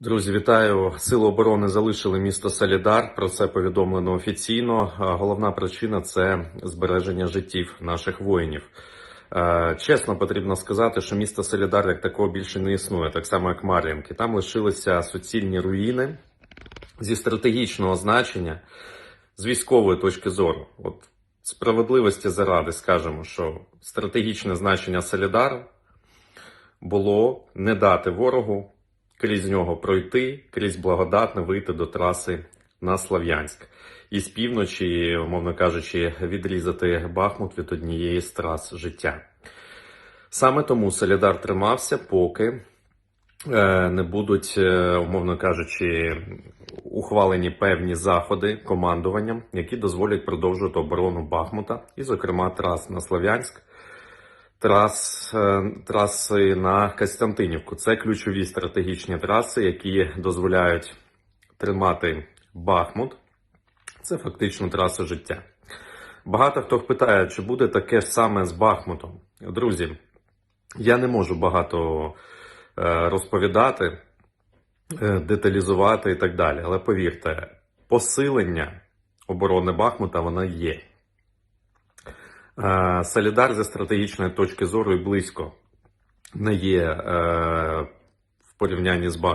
Друзі, вітаю! Сили оборони залишили місто Солідар. Про це повідомлено офіційно. Головна причина це збереження життів наших воїнів. Е, Чесно, потрібно сказати, що місто Солідар як такого більше не існує, так само як Мар'їнки. Там лишилися суцільні руїни зі стратегічного значення, з військової точки зору. От справедливості заради скажемо, що стратегічне значення Солідару було не дати ворогу крізь нього пройти, крізь благодатне вийти до траси на Слов'янськ. І з півночі, умовно кажучи, відрізати Бахмут від однієї з трас життя. Саме тому Солідар тримався, поки е, не будуть, е, умовно кажучи, ухвалені певні заходи командуванням, які дозволять продовжувати оборону Бахмута, і, зокрема, трас на Слов'янськ, трас, е, траси на Костянтинівку. Це ключові стратегічні траси, які дозволяють тримати Бахмут. Це фактично траса життя. Багато хто питає, чи буде таке саме з Бахмутом. Друзі, я не можу багато е, розповідати, е, деталізувати і так далі. Але повірте, посилення оборони Бахмута вона є. Е, Солідар зі стратегічної точки зору і близько не є е, в порівнянні з Бахмутом.